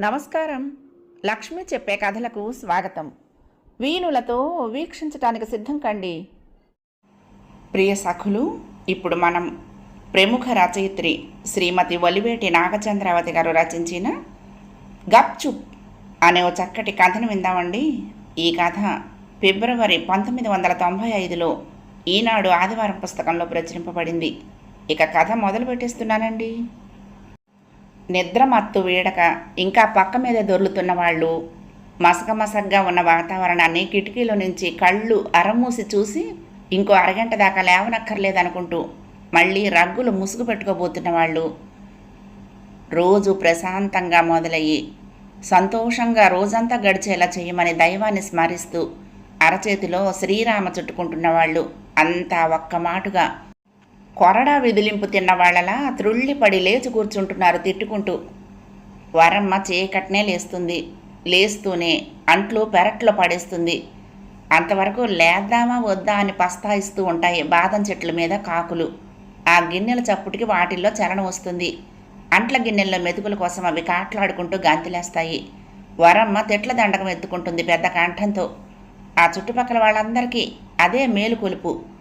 నమస్కారం. లక్ష్మి చెప్పే కథలకు స్వాగతం. వీణులతో వీక్షించటానికి సిద్ధం కండి. ప్రియ సఖులు ఇప్పుడు మనం ప్రముఖ రచయిత్రి శ్రీమతి ఒలివేటి నాగచంద్రావతి గారు రచించిన గప్చుప్ అనే ఓ చక్కటి కథను విందామండి. ఈ కథ ఫిబ్రవరి పంతొమ్మిది వందల తొంభై ఐదులో ఈనాడు ఆదివారం పుస్తకంలో ప్రచురింపబడింది. ఇక కథ మొదలు పెట్టేస్తున్నానండి నిద్ర మత్తు వీడక ఇంకా పక్క మీద దొర్లుతున్న వాళ్ళు మసగమసగ్గా ఉన్న వాతావరణాన్ని కిటికీలో నుంచి కళ్ళు అరమూసి చూసి ఇంకో అరగంట దాకా లేవనక్కర్లేదనుకుంటూ మళ్ళీ రగ్గులు ముసుగు పెట్టుకోబోతున్న వాళ్ళు. రోజు ప్రశాంతంగా మొదలయ్యి సంతోషంగా రోజంతా గడిచేలా చేయమని దైవాన్ని స్మరిస్తూ అరచేతిలో శ్రీరామ చుట్టుకుంటున్న వాళ్ళు అంతా ఒక్క మాటుగా కొరడా విదిలింపు తిన్న వాళ్ళలా త్రుళ్ళిపడి లేచి కూర్చుంటున్నారు తిట్టుకుంటూ. వరమ్మ చీకట్నే లేస్తుంది. లేస్తూనే అంట్లు పెరట్లో పడేస్తుంది. అంతవరకు లేద్దామా వద్దా అని పస్తాయిస్తూ ఉంటాయి బాదం చెట్ల మీద కాకులు. ఆ గిన్నెల చప్పుటికి వాటిల్లో చలనం వస్తుంది. అంట్ల గిన్నెల్లో మెతుకుల కోసం అవి కాట్లాడుకుంటూ గంతులేస్తాయి వరమ్మ తిట్ల దండకం ఎత్తుకుంటుంది పెద్ద కంఠంతో. ఆ చుట్టుపక్కల వాళ్ళందరికీ అదే మేలుకొలుపు.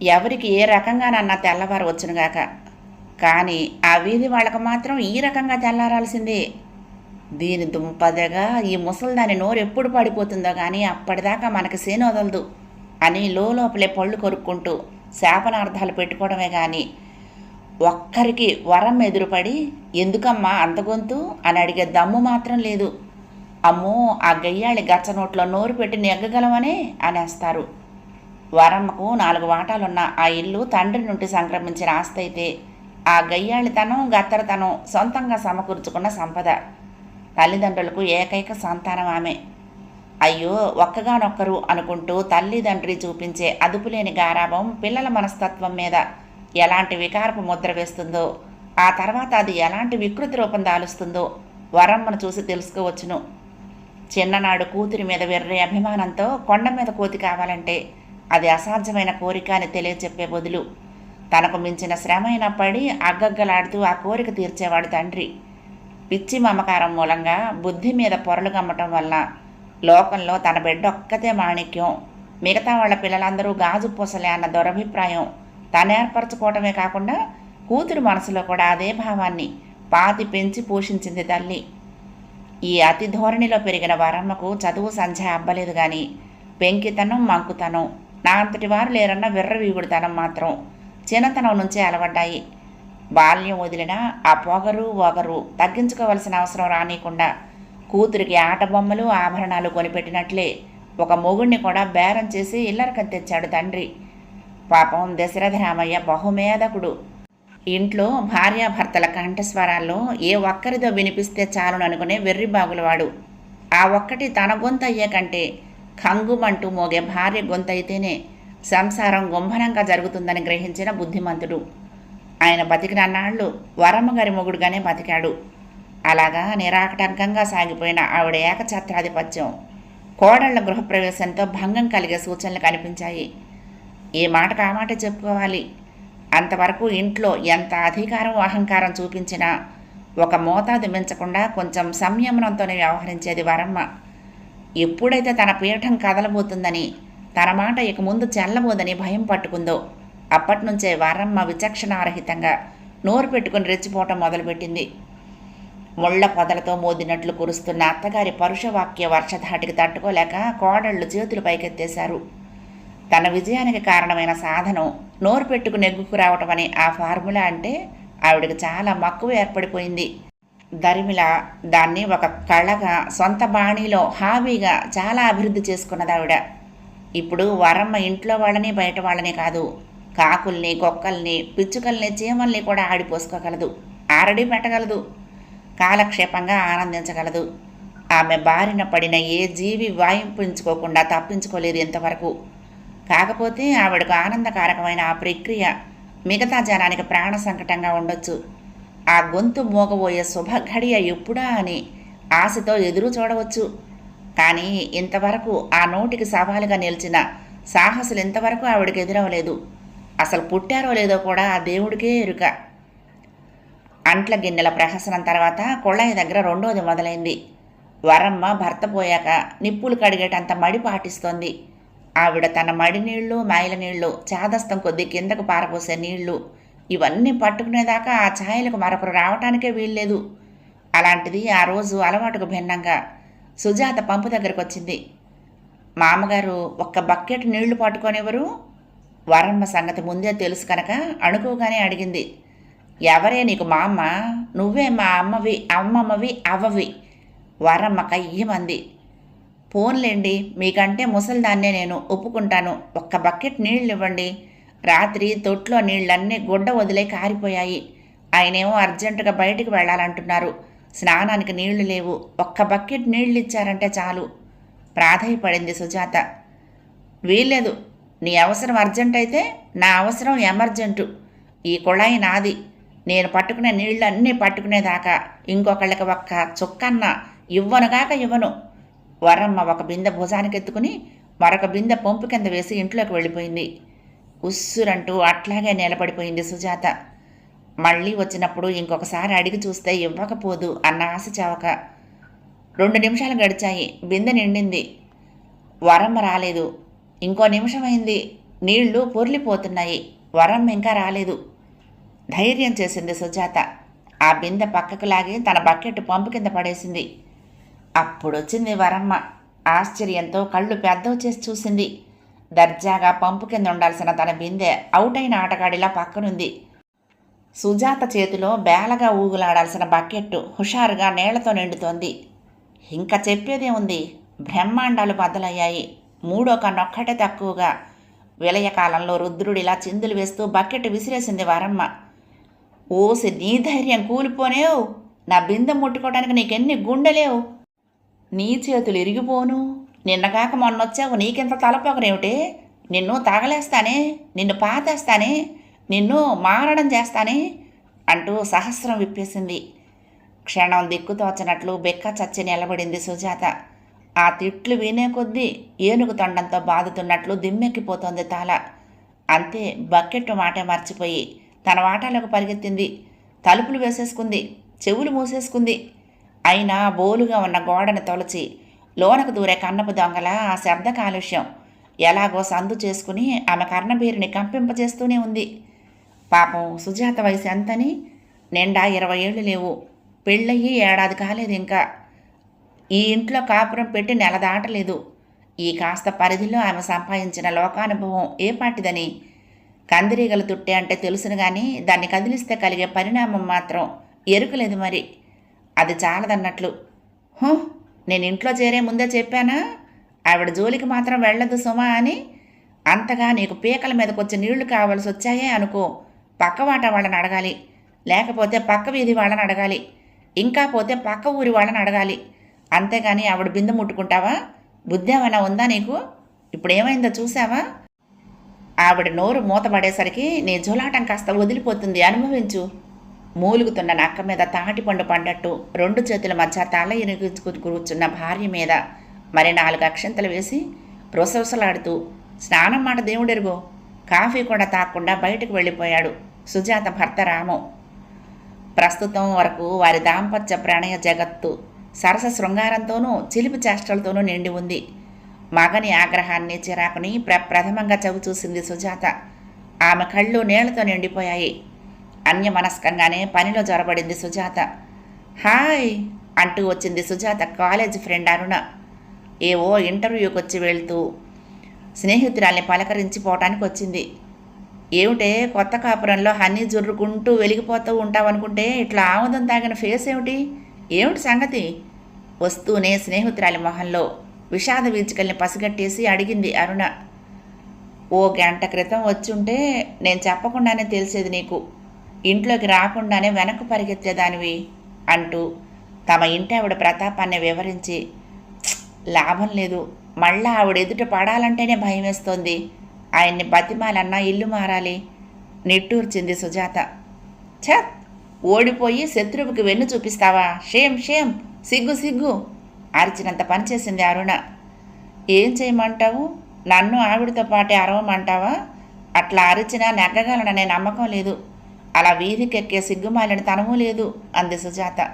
ఎవరికి ఏ రకంగానన్నా తెల్లవారు వచ్చునుగాక కానీ ఆ వీధి వాళ్ళకు మాత్రం ఈ రకంగా తెల్లారాల్సిందే. దీని దుంపదగా ఈ ముసలిదాని నోరు ఎప్పుడు పడిపోతుందో కానీ అప్పటిదాకా మనకి సేను వదలదు అని లోపలే పళ్ళు కొరుక్కుంటూ శాపనార్థాలు పెట్టుకోవడమే కానీ ఒక్కరికి వరం ఎదురుపడి ఎందుకమ్మా అంత గొంతు అని అడిగే దమ్ము మాత్రం లేదు. అమ్మో ఆ గయ్యాళి గచ్చ నోట్లో నోరు పెట్టి నెగ్గగలమనే అనేస్తారు. వరమ్మకు నాలుగు వాటాలున్న. ఆ ఇల్లు తండ్రి నుండి సంక్రమించిన ఆస్తి అయితే ఆ గయ్యాళితనం గత్తరతనం సొంతంగా సమకూర్చుకున్న సంపద. తల్లిదండ్రులకు ఏకైక సంతానం ఆమె. అయ్యో ఒక్కగానొక్కరు అనుకుంటూ తల్లిదండ్రి చూపించే అదుపులేని గారాభం పిల్లల మనస్తత్వం మీద ఎలాంటి వికారపు ముద్ర వేస్తుందో ఆ తర్వాత అది ఎలాంటి వికృతి రూపం దాలుస్తుందో వరమ్మను చూసి తెలుసుకోవచ్చును. చిన్ననాడు కూతురి మీద వెర్రే అభిమానంతో కొండ మీద కోతి కావాలంటే అది అసాధ్యమైన కోరిక అని తెలియచెప్పే బదులు తనకు మించిన శ్రమ పడి అగ్గగ్గలాడుతూ ఆ కోరిక తీర్చేవాడు తండ్రి. పిచ్చి మమకారం మూలంగా బుద్ధి మీద పొరలు గమ్మటం వల్ల లోకంలో తన బిడ్డ ఒక్కతే మాణిక్యం. మిగతా వాళ్ళ పిల్లలందరూ గాజు పూసలే అన్న దురభిప్రాయం తను ఏర్పరచుకోవటమే కాకుండా కూతురు మనసులో కూడా అదే భావాన్ని పాతి పెంచి పోషించింది తల్లి. ఈ అతి ధోరణిలో పెరిగిన వరమ్మకు చదువు సంధ్య అబ్బలేదు కానీ పెంకితనం మంకుతనం నా అంతటి వారు లేరన్న విర్రవీగుడుతనం మాత్రం చిన్నతనం నుంచే అలవడ్డాయి. బాల్యం వదిలినా ఆ పొగరు ఒగరు తగ్గించుకోవలసిన అవసరం రానియకుండా కూతురికి ఆట బొమ్మలు ఆభరణాలు కొనిపెట్టినట్లే ఒక మొగుణ్ణి కూడా బేరం చేసి ఇల్లరకం తెచ్చాడు తండ్రి. పాపం దశరథ రామయ్య బహుమేధకుడు. ఇంట్లో భార్యాభర్తల కంఠస్వరాల్లో ఏ ఒక్కరిదో వినిపిస్తే చాలుననుకునే వెర్రిబాగులవాడు ఆ ఒక్కటి తన గొంతు అయ్యే కంటే కంగుమంటూ మోగే భార్య గొంతైతేనే అయితేనే సంసారం గుంభనంగా జరుగుతుందని గ్రహించిన బుద్ధిమంతుడు. ఆయన బతికిన బతికినన్నాళ్ళు వరమ్మగారి మొగుడుగానే బతికాడు. అలాగా నిరాకటంకంగా సాగిపోయిన ఆవిడ ఏకఛత్రాధిపత్యం కోడళ్ళ గృహప్రవేశంతో భంగం కలిగే సూచనలు కనిపించాయి. ఏ మాటకు కామాట మాట చెప్పుకోవాలి. అంతవరకు ఇంట్లో ఎంత అధికారం అహంకారం చూపించినా ఒక మోతాదు మించకుండా కొంచెం సంయమనంతోనే వ్యవహరించేది వరమ్మ. ఎప్పుడైతే తన పీఠం కదలబోతుందని తన మాట ఇక ముందు చెల్లబోదని భయం పట్టుకుందో అప్పటి నుంచే వరమ్మ విచక్షణారహితంగా నోరు పెట్టుకుని రెచ్చిపోవటం మొదలుపెట్టింది. ముళ్ళ పొదలతో మోదినట్లు కురుస్తున్న అత్తగారి పరుషవాక్య వర్షధాటికి తట్టుకోలేక కోడళ్ళు చేతులు పైకెత్తేశారు. తన విజయానికి కారణమైన సాధనం నోరు పెట్టుకు నెగ్గుకు రావటం అనే ఆ ఫార్ములా అంటే ఆవిడకి చాలా మక్కువ ఏర్పడిపోయింది. దరిమిల దాన్ని ఒక కళగా సొంత బాణీలో హాబీగా చాలా అభివృద్ధి చేసుకున్నది ఆవిడ. ఇప్పుడు వరమ్మ ఇంట్లో వాళ్ళని బయట వాళ్ళని కాదు. కాకుల్ని కుక్కల్ని పిచ్చుకల్ని చీమల్ని కూడా ఆడిపోసుకోగలదు. ఆరడి పెట్టగలదు. కాలక్షేపంగా ఆనందించగలదు. ఆమె బారిన పడిన ఏ జీవి వాయింపించుకోకుండా తప్పించుకోలేదు ఇంతవరకు. కాకపోతే ఆవిడకు ఆనందకారకమైన ఆ ప్రక్రియ మిగతా జనానికి ప్రాణ సంకటంగా ఉండొచ్చు. ఆ గొంతు మోగబోయే శుభఘడియ ఎప్పుడా అని ఆశతో ఎదురు చూడవచ్చు. కానీ ఇంతవరకు ఆ నోటికి సవాలుగా నిలిచిన సాహసులు ఇంతవరకు ఆవిడకి ఎదురవలేదు అసలు పుట్టారో లేదో కూడా ఆ దేవుడికే ఎరుక. అంట్ల గిన్నెల ప్రహసనం తర్వాత కొళ్ళాయి దగ్గర రెండోది మొదలైంది. వరమ్మ భర్త పోయాక నిప్పులు కడిగేటంత మడి పాటిస్తోంది. ఆవిడ తన మడి నీళ్ళు మాయల నీళ్ళు చాదస్తం కొద్దీ కిందకు పారపోసే నీళ్ళు ఇవన్నీ పట్టుకునేదాకా ఆ ఛాయలకు మరొకరు రావటానికే వీల్లేదు. అలాంటిది ఆ రోజు అలవాటుకు భిన్నంగా సుజాత పంపు దగ్గరకు వచ్చింది మామగారు ఒక్క బకెట్ నీళ్ళు పట్టుకొనివ్వరు? వరమ్మ సంగతి ముందే తెలుసు కనుక అణుకోగానే అడిగింది. ఎవరే నీకు మా అమ్మ నువ్వే మా అమ్మవి అమ్మమ్మవి అవ్వవి వరమ్మ కయ్యమంది పోన్లేండి మీకంటే ముసలిదాన్నే నేను ఒప్పుకుంటాను. ఒక్క బకెట్ నీళ్ళు ఇవ్వండి రాత్రి తొట్లో నీళ్ళన్నీ గుడ్డ వదిలే కారిపోయాయి. ఆయనేమో అర్జెంటుగా బయటికి వెళ్ళాలంటున్నారు. స్నానానికి నీళ్ళు లేవు. ఒక్క బకెట్ నీళ్ళు ఇచ్చారంటే చాలు. ప్రాధాయపడింది సుజాత. వీల్లేదు. నీ అవసరం అర్జెంట్ అయితే నా అవసరం ఎమర్జెంటు. ఈ కుళాయి నాది. నేను పట్టుకునే నీళ్ళన్నీ పట్టుకునేదాకా. ఇంకొకళ్ళకి ఒక్క చుక్కన్న ఇవ్వనుగాక ఇవ్వను. వరమ్మ ఒక బిందె భుజానికి ఎత్తుకుని మరొక బిందె పంపు కింద వేసి ఇంట్లోకి వెళ్ళిపోయింది. ఉస్సురంటూ అట్లాగే నిలబడిపోయింది సుజాత. మళ్ళీ వచ్చినప్పుడు ఇంకొకసారి అడిగి చూస్తే ఇవ్వకపోదు అన్న ఆశ చావక. రెండు నిమిషాలు గడిచాయి. బిందె నిండింది. వరమ్మ రాలేదు. ఇంకో నిమిషమైంది. నీళ్ళు పొర్లిపోతున్నాయి. వరం ఇంకా రాలేదు. ధైర్యం చేసింది సుజాత. ఆ బిందె పక్కకు లాగి తన బకెట్ పంపు కింద పడేసింది. అప్పుడొచ్చింది వరమ్మ. ఆశ్చర్యంతో కళ్ళు పెద్దవి చేసి చూసింది. దర్జాగా పంపు కింద ఉండాల్సిన తన బిందె అవుట్ అయిన ఆటగాడిలా పక్కనుంది. సుజాత చేతిలో బేలగా ఊగులాడాల్సిన బకెట్టు హుషారుగా నీళ్ళతో నిండుతోంది. ఇంకా చెప్పేదే ఉంది బ్రహ్మాండాలు బద్దలయ్యాయి. మూడో కన్నొక్కటే తక్కువగా. విలయకాలంలో రుద్రుడిలా చిందులు వేస్తూ బకెట్ విసిరేసింది వరమ్మ. ఓసి నీ ధైర్యం కూలిపోనేవు. నా బిందె ముట్టుకోవడానికి నీకెన్ని గుండెలేవు. నీ చేతులు ఇరిగిపోను. నిన్నగాక మొన్నొచ్చావు నీకింత తలపోకరేమిటే నిన్ను తగలేస్తానే నిన్ను పాతేస్తానే నిన్ను మారడం చేస్తానే అంటూ సహస్రం విప్పేసింది. క్షణం దిక్కుతోచనట్లు బెక్క చచ్చి నిలబడింది సుజాత. ఆ తిట్లు వినే కొద్దీ ఏనుగు తొండంతో బాదుతున్నట్లు దిమ్మెక్కిపోతోంది తాల. అంతే బకెట్ మాటే మర్చిపోయి తన వాటాలకు పరిగెత్తింది. తలుపులు వేసేసుకుంది చెవులు మూసేసుకుంది. అయినా బోలుగా ఉన్న గోడను తొలచి లోనకు దూరే కన్నపు దొంగల ఆ శబ్ద కాలుష్యం. ఎలాగో సందు చేసుకుని ఆమె కర్ణభీరిని కంపింపజేస్తూనే ఉంది. పాపం సుజాత వయసు ఎంతని? నిండా ఇరవై ఏళ్ళు లేవు. పెళ్ళయ్యి ఏడాది కాలేదు ఇంకా. ఈ ఇంట్లో కాపురం పెట్టి నెల దాటలేదు. ఈ కాస్త పరిధిలో ఆమె సంపాదించిన లోకానుభవం ఏ పాటిదని? కందిరీగలు తుట్టే అంటే తెలుసును కానీ దాన్ని కదిలిస్తే కలిగే పరిణామం మాత్రం ఎరుకలేదు మరి. అది చాలదన్నట్లు. హూ నేను ఇంట్లో చేరే ముందే చెప్పానా? ఆవిడ జోలికి మాత్రం వెళ్ళదు సుమా అని? అంతగా నీకు పీకల మీదకి వచ్చి నీళ్ళు కావాల్సి వచ్చాయే అనుకో. పక్కవాట వాళ్ళని అడగాలి. లేకపోతే పక్క వీధి వాళ్ళని అడగాలి. ఇంకా పోతే పక్క ఊరి వాళ్ళని అడగాలి. అంతేగాని ఆవిడ బిందె ముట్టుకుంటావా? బుద్ధి ఏమైనా ఉందా నీకు? ఇప్పుడు ఏమైందో చూసావా ఆవిడ నోరు మూతపడేసరికి నీ జులాటం కాస్త వదిలిపోతుంది. అనుభవించు. మూలుగుతున్న నక్క మీద తాటిపండు పండట్టు రెండు చేతుల మధ్య తల ఇనుగు కూర్చున్న భార్య మీద. మరి నాలుగు అక్షంతలు వేసి రొసరొసలాడుతూ స్నానం మాట దేవుడెరుగో. కాఫీ కూడా తాకుండా బయటకు వెళ్ళిపోయాడు సుజాత భర్త రాము. ప్రస్తుతం వరకు వారి దాంపత్య ప్రణయ జగత్తు సరస శృంగారంతోనూ చిలిపి చేష్టలతోనూ నిండి ఉంది. మగని ఆగ్రహాన్ని చిరాకుని ప్రప్రథమంగా చవి చూసింది సుజాత. ఆమె కళ్ళు నీళ్ళతో నిండిపోయాయి. అన్యమనస్కంగానే పనిలో జొరబడింది సుజాత. హాయ్! అంటూ వచ్చింది సుజాత కాలేజ్ ఫ్రెండ్ అరుణ. ఏవో ఇంటర్వ్యూకి వచ్చి వెళ్తూ స్నేహితురాల్ని పలకరించి పోవటానికి వచ్చింది ఏమిటే కొత్త కాపురంలో హనీ జుర్రుకుంటూ వెలిగిపోతూ ఉంటావనుకుంటే ఇట్లా ఆముదం తాగిన ఫేస్ ఏమిటి? ఏమిటి సంగతి? వస్తూనే స్నేహితురాలి మొహంలో విషాద వీచికల్ని పసిగట్టేసి అడిగింది అరుణ. ఓ గంట క్రితం వచ్చుంటే నేను చెప్పకుండానే తెలిసేది నీకు. ఇంట్లోకి రాకుండానే వెనక్కు పరిగెత్తేదానివి అంటూ తమ ఇంటి ఆవిడ ప్రతాపాన్ని వివరించి లాభం లేదు. మళ్ళా ఆవిడ ఎదుట పడాలంటేనే భయం వేస్తోంది. ఆయన్ని బతిమాలన్నా ఇల్లు మారాలి. నిట్టూర్చింది సుజాత. ఛత్ ఓడిపోయి శత్రువుకి వెన్ను చూపిస్తావా? షేమ్ షేమ్ సిగ్గు సిగ్గు. అరిచినంత పనిచేసింది అరుణ. ఏం చేయమంటావు? నన్ను ఆవిడతో పాటే అరవమంటావా? అట్లా అరిచినా నెగ్గగలననే నమ్మకం లేదు. అలా వీధికెక్కే సిగ్గుమాలిన తనమూ లేదు అంది సుజాత.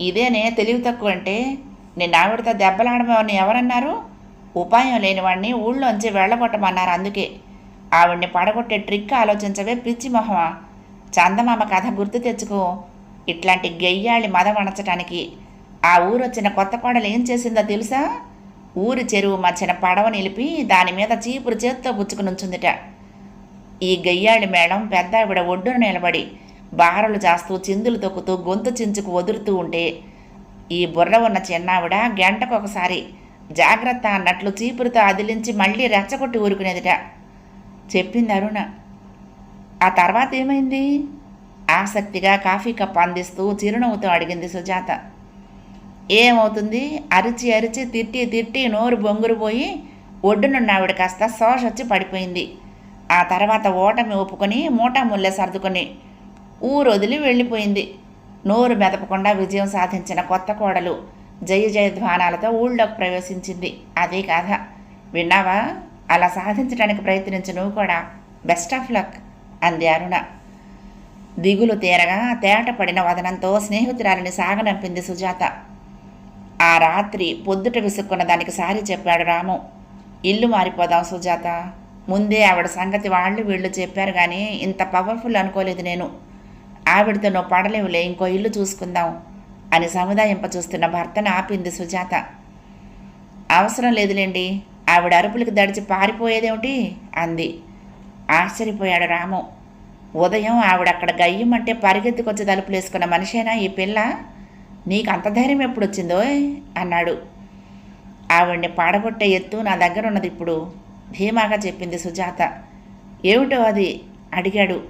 ఇదేనే తెలివి తక్కువ అంటే నేను ఆవిడతో దెబ్బలాడమని ఎవరన్నారు? ఉపాయం లేనివాడిని ఊళ్ళోంచి వెళ్ళగొట్టమన్నారు అందుకే. ఆవిడ్ని పడగొట్టే ట్రిక్ ఆలోచించవే పిచ్చి మొహమా? చందమామ కథ గుర్తు తెచ్చుకో. ఇట్లాంటి గెయ్యాళి మదమణచటానికి ఆ ఊరొచ్చిన కొత్త కోడలు ఏం చేసిందో తెలుసా? ఊరి చెరువు మధ్యన పడవ నిలిపి దాని మీద చీపురు చేత్తో పుచ్చుకుని ఉంచుందిట ఈ గయ్యాళి మేడం పెద్ద ఆవిడ ఒడ్డున నిలబడి బారలు చేస్తూ చిందులు తొక్కుతూ గొంతు చించుకు వదులుతూ ఉంటే ఈ బుర్ర ఉన్న చిన్నావిడ గంటకొకసారి జాగ్రత్త అన్నట్లు చీపురుతో అదిలించి మళ్ళీ రెచ్చగొట్టి ఊరుకునేదిట. చెప్పింది అరుణ. ఆ తర్వాత ఏమైంది? ఆసక్తిగా కాఫీ కప్ అందిస్తూ చిరునవ్వుతో అడిగింది సుజాత. ఏమవుతుంది? అరిచి అరిచి తిట్టి తిట్టి నోరు బొంగురు పోయి ఒడ్డునున్న ఆవిడ కాస్త సోష వచ్చి పడిపోయింది. ఆ తర్వాత ఓటమి ఒప్పుకొని మూటా ముల్లె సర్దుకొని ఊరు వదిలి వెళ్ళిపోయింది. నోరు మెదపకుండా విజయం సాధించిన కొత్త కోడలు జయ జయధ్వానాలతో ఊళ్ళోకి ప్రవేశించింది. అదే కాథ. విన్నావా? అలా సాధించడానికి ప్రయత్నించు నువ్వు కూడా. బెస్ట్ ఆఫ్ లక్ అంది అరుణ. దిగులు తీరగా తేట పడిన వదనంతో స్నేహితురాలిని సాగనంపింది సుజాత. ఆ రాత్రి పొద్దుట విసుక్కున్న దానికి సారి చెప్పాడు రాము. ఇల్లు మారిపోదాం సుజాత. ముందే ఆవిడ సంగతి వాళ్ళు వీళ్ళు చెప్పారు కానీ ఇంత పవర్ఫుల్ అనుకోలేదు నేను. ఆవిడతో నువ్వు పడలేవులే ఇంకో ఇల్లు చూసుకుందాం అని సముదాయింప చూస్తున్న భర్తను ఆపింది సుజాత. అవసరం లేదులేండి ఆవిడ అరుపులకు దడిచి పారిపోయేదేమిటి? అంది. ఆశ్చర్యపోయాడు రాము. ఉదయం ఆవిడ అక్కడ గయ్యమంటే పరిగెత్తుకొచ్చి తలుపులేసుకున్న మనిషేనా ఈ పిల్ల? నీకు అంత ధైర్యం ఎప్పుడు వచ్చిందో అన్నాడు. ఆవిడ్ని పాడగొట్టే ఎత్తు నా దగ్గర ఉన్నది ఇప్పుడు ధీమాగా చెప్పింది సుజాత. ఏమిటో అది? అడిగాడు.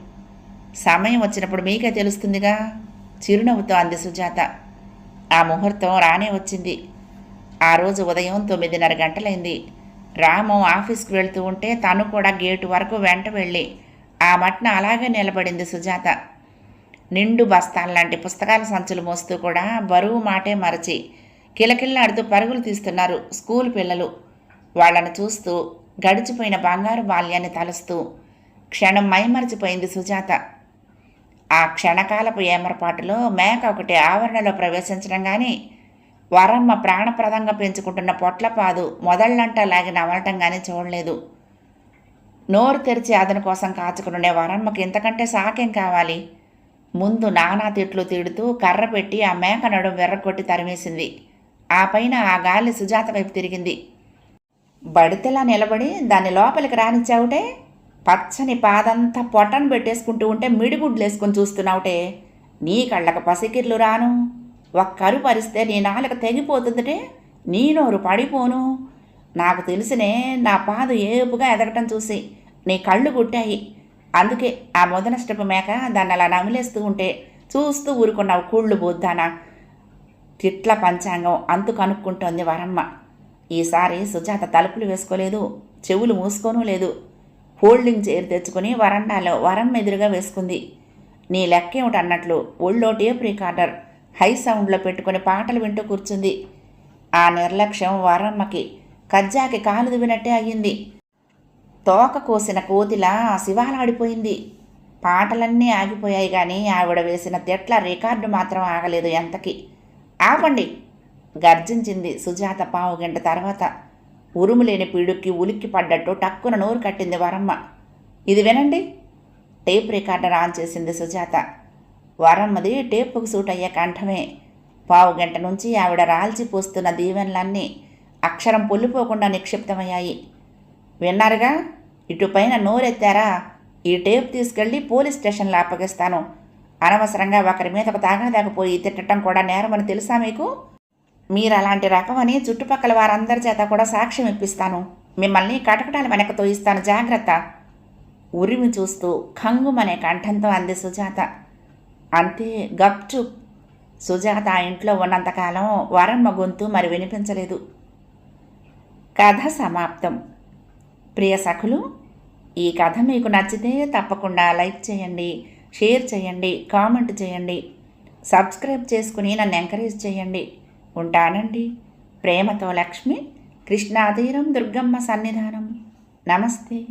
సమయం వచ్చినప్పుడు మీకే తెలుస్తుందిగా? చిరునవ్వుతో అంది సుజాత. ఆ ముహూర్తం రానే వచ్చింది. ఆ రోజు ఉదయం తొమ్మిదిన్నర గంటలైంది. రాము ఆఫీస్కు వెళ్తూ ఉంటే తను కూడా గేటు వరకు వెంట వెళ్ళి ఆ మట్న అలాగే నిలబడింది సుజాత. నిండు బస్తాల్లాంటి పుస్తకాల సంచులు మోస్తూ కూడా బరువు మాటే మరచి కిలకిల్లాడుతూ పరుగులు తీస్తున్నారు స్కూల్ పిల్లలు. వాళ్ళను చూస్తూ గడిచిపోయిన బంగారు బాల్యాన్ని తలుస్తూ క్షణం మైమరిచిపోయింది సుజాత. ఆ క్షణకాలపు ఏమరపాటులో మేక ఒకటి ఆవరణలో ప్రవేశించడం కానీ వరమ్మ ప్రాణప్రదంగా పెంచుకుంటున్న పొట్లపాదు మొదళ్ళంటా లాగి నవలటం కానీ చూడలేదు. నోరు తెరిచి అతని కోసం కాచుకునే వరమ్మకి ఇంతకంటే సాకేం కావాలి? ముందు నానా తిట్లు తిడుతూ కర్ర పెట్టి ఆ మేక నడుం వెర్రకొట్టి తరిమేసింది. ఆ పైన ఆ గాలి సుజాత వైపు తిరిగింది. బడితెలా నిలబడి దాన్ని లోపలికి రానిచ్చావుటే? పచ్చని పాదంతా పొట్టను పెట్టేసుకుంటూ ఉంటే మిడిగుడ్లు వేసుకొని చూస్తున్నావుటే. నీ కళ్ళకు పసికిర్లు రాను. ఒక్కరు పరిస్తే నీ నాలుక తెగిపోతుందటే. నీ నోరు పడిపోను. నాకు తెలిసినే నా పాదు ఏపుగా ఎదగటం చూసి నీ కళ్ళు గుట్టాయి. అందుకే ఆ మొదనష్టపు మేక దాన్ని అలా నమిలేస్తూ ఉంటే చూస్తూ ఊరుకున్నావు కూళ్ళు బోద్దానా. తిట్ల పంచాంగం అంతు కనుక్కుంటోంది వరమ్మ. ఈసారి సుజాత తలుపులు వేసుకోలేదు చెవులు మూసుకోనూ లేదు. హోల్డింగ్ చైర్ తెచ్చుకుని వరండాలో వరం ఎదురుగా వేసుకుంది. నీ లెక్కేమిటన్నట్లు ఒళ్ళో టేప్ రికార్డర్ హై సౌండ్లో పెట్టుకుని పాటలు వింటూ కూర్చుంది. ఆ నిర్లక్ష్యం వరమ్మకి కజ్జాకి కాలు దువ్వినట్టే అయ్యింది. తోక కోసిన కోతిలా శివాలాడిపోయింది. పాటలన్నీ ఆగిపోయాయి కానీ ఆవిడ వేసిన తెట్ల రికార్డు మాత్రం ఆగలేదు ఎంతకి. ఆపండి గర్జించింది సుజాత పావు గంట తర్వాత. ఉరుములేని పీడుక్కి ఉలిక్కి పడ్డట్టు టక్కున నోరు కట్టింది వరమ్మ. ఇది వినండి. టేప్ రికార్డర్ ఆన్ చేసింది సుజాత. వరమ్మది టేపుకు సూట్ అయ్యే కంఠమే. పావు గంట నుంచి ఆవిడ రాల్చి పోస్తున్న దీవెనలన్నీ అక్షరం పొల్లిపోకుండా నిక్షిప్తమయ్యాయి. విన్నారుగా? ఇటుపైన నోరెత్తారా? ఈ టేప్ తీసుకెళ్ళి పోలీస్ స్టేషన్లో అప్పగిస్తాను. అనవసరంగా ఒకరి మీద తాగనదాకపోయి తిట్టడం కూడా నేరమని తెలుసా మీకు? మీరు అలాంటి రకమని చుట్టుపక్కల వారందరి చేత కూడా సాక్ష్యం ఇప్పిస్తాను. మిమ్మల్ని కటకటాల వెనక తోయిస్తాను. జాగ్రత్త. ఉరిమి చూస్తూ ఖంగుమనే కంఠంతో అంది సుజాత. అంతే గప్చుప్ సుజాత ఆ ఇంట్లో ఉన్నంతకాలం వరమ్మ గొంతు మరి వినిపించలేదు. కథ సమాప్తం. ప్రియ సఖులు ఈ కథ మీకు నచ్చితే తప్పకుండా లైక్ చేయండి షేర్ చేయండి కామెంట్ చేయండి సబ్స్క్రైబ్ చేసుకుని నన్ను ఎంకరేజ్ చేయండి. ఉంటానండి. ప్రేమతో లక్ష్మి కృష్ణాతీరం దుర్గమ్మ సన్నిధానం. నమస్తే.